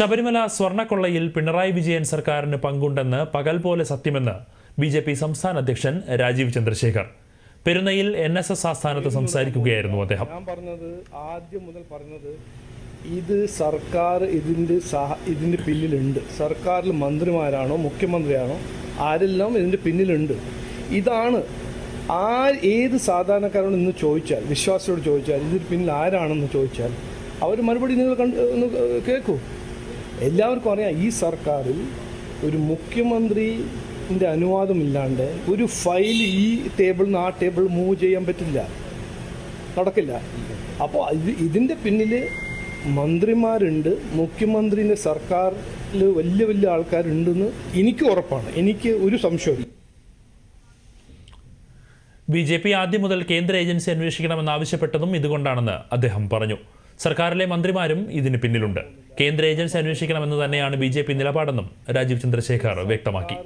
ശബരിമല സ്വർണക്കൊള്ളയിൽ പിണറായി വിജയൻ സർക്കാരിന് പങ്കുണ്ടെന്ന് പകൽ പോലെ സത്യമെന്ന് ബി ജെ പി സംസ്ഥാന അധ്യക്ഷൻ രാജീവ് ചന്ദ്രശേഖർ. പെരുന്നയിൽ എൻ എസ് എസ് ആസ്ഥാനത്ത് സംസാരിക്കുകയായിരുന്നു അദ്ദേഹം. ഞാൻ പറഞ്ഞത് ആദ്യം മുതൽ പറഞ്ഞത് ഇത് സർക്കാർ ഇതിന്റെ സഹ ഇതിന്റെ പിന്നിലുണ്ട്. സർക്കാരിൽ മന്ത്രിമാരാണോ മുഖ്യമന്ത്രിയാണോ ആരെല്ലാം ഇതിന്റെ പിന്നിലുണ്ട്. ഇതാണ് ആ ഏത് സാധാരണക്കാരോട് ഇന്ന് ചോദിച്ചാൽ വിശ്വാസിയോട് ചോദിച്ചാൽ ഇതിന് പിന്നിൽ ആരാണെന്ന് ചോദിച്ചാൽ അവർ മറുപടി നിങ്ങൾ കണ്ട് കേൾക്കൂ എല്ലാവർക്കും അറിയാം ഈ സർക്കാരിൽ ഒരു മുഖ്യമന്ത്രിന്റെ അനുവാദമില്ലാണ്ട് ഒരു ഫയൽ ഈ ടേബിളിൽ നിന്ന് ആ ടേബിൾ മൂവ് ചെയ്യാൻ പറ്റില്ല. നടക്കില്ല. അപ്പോൾ ഇത് ഇതിന്റെ പിന്നിൽ മന്ത്രിമാരുണ്ട് മുഖ്യമന്ത്രിന്റെ സർക്കാരിൽ വലിയ വലിയ ആൾക്കാരുണ്ടെന്ന് എനിക്ക് ഉറപ്പാണ്. എനിക്ക് ഒരു സംശയമില്ല ബി ജെ പി ആദ്യം മുതൽ കേന്ദ്ര ഏജൻസി അന്വേഷിക്കണമെന്നാവശ്യപ്പെട്ടതും ഇതുകൊണ്ടാണെന്ന് അദ്ദേഹം പറഞ്ഞു. സർക്കാരിലെ മന്ത്രിമാരും ഇതിന് പിന്നിലുണ്ട്. കേന്ദ്ര ഏജൻസി അന്വേഷിക്കണമെന്ന് തന്നെയാണ് ബി ജെ പി നിലപാടെന്നും രാജീവ് ചന്ദ്രശേഖർ വ്യക്തമാക്കി.